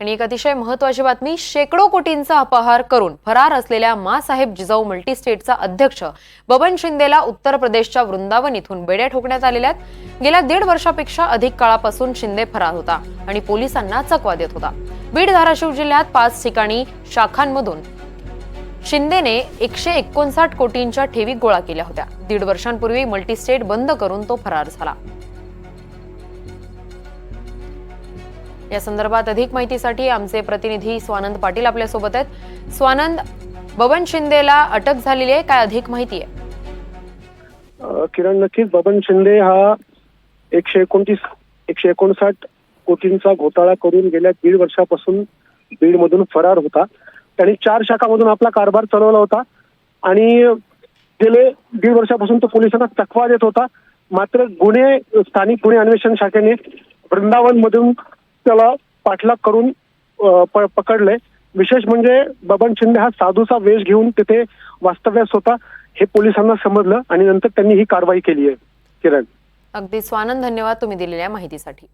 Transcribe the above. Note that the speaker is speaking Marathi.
आणि एक अतिशय महत्वाची बातमी शेकडो कोटींचा अपहार करून फरार असलेल्या मासाहेब जिजाऊ मल्टीस्टेटचा अध्यक्ष बबन शिंदेला उत्तर प्रदेशच्या वृंदावन इथून बेड्या ठोकण्यात आलेल्या आहेत. गेल्या दीड वर्षापेक्षा अधिक काळापासून शिंदे फरार होता आणि पोलिसांना चकवा देत होता. बीड धाराशिव जिल्ह्यात पाच ठिकाणी शाखांमधून शिंदेने एकशे एकोणसाठ कोटींच्या ठेवी गोळा केल्या होत्या. दीड वर्षांपूर्वी मल्टीस्टेट बंद करून तो फरार झाला. या संदर्भात अधिक माहितीसाठी आमचे प्रतिनिधी स्वानंद पाटील आपल्यासोबत आहेत. स्वानंद बबन शिंदेला अटक झालेली आहे. काय अधिक माहिती आहे? किरण नक्कीच बबन शिंदे हा एकशे एकोणतीस एकशे एकोणसाठ कोटींचा घोटाळा करून गेल्या दीड वर्षापासून बीडमधून फरार होता. त्यांनी चार शाखामधून आपला कारभार चालवला होता आणि गेले दीड वर्षापासून तो पोलिसांना तकवा देत होता. मात्र गुन्हे स्थानिक गुन्हे अन्वेषण शाखेने वृंदावन मधून त्याला पाठलाग करून पकडले. विशेष म्हणजे बबन शिंदे हा साधूचा वेश घेऊन तिथे वास्तव्यास होता हे पोलिसांना समजलं आणि नंतर त्यांनी ही कारवाई केली आहे किरण. अगदी स्वानंद धन्यवाद तुम्ही दिलेल्या माहितीसाठी.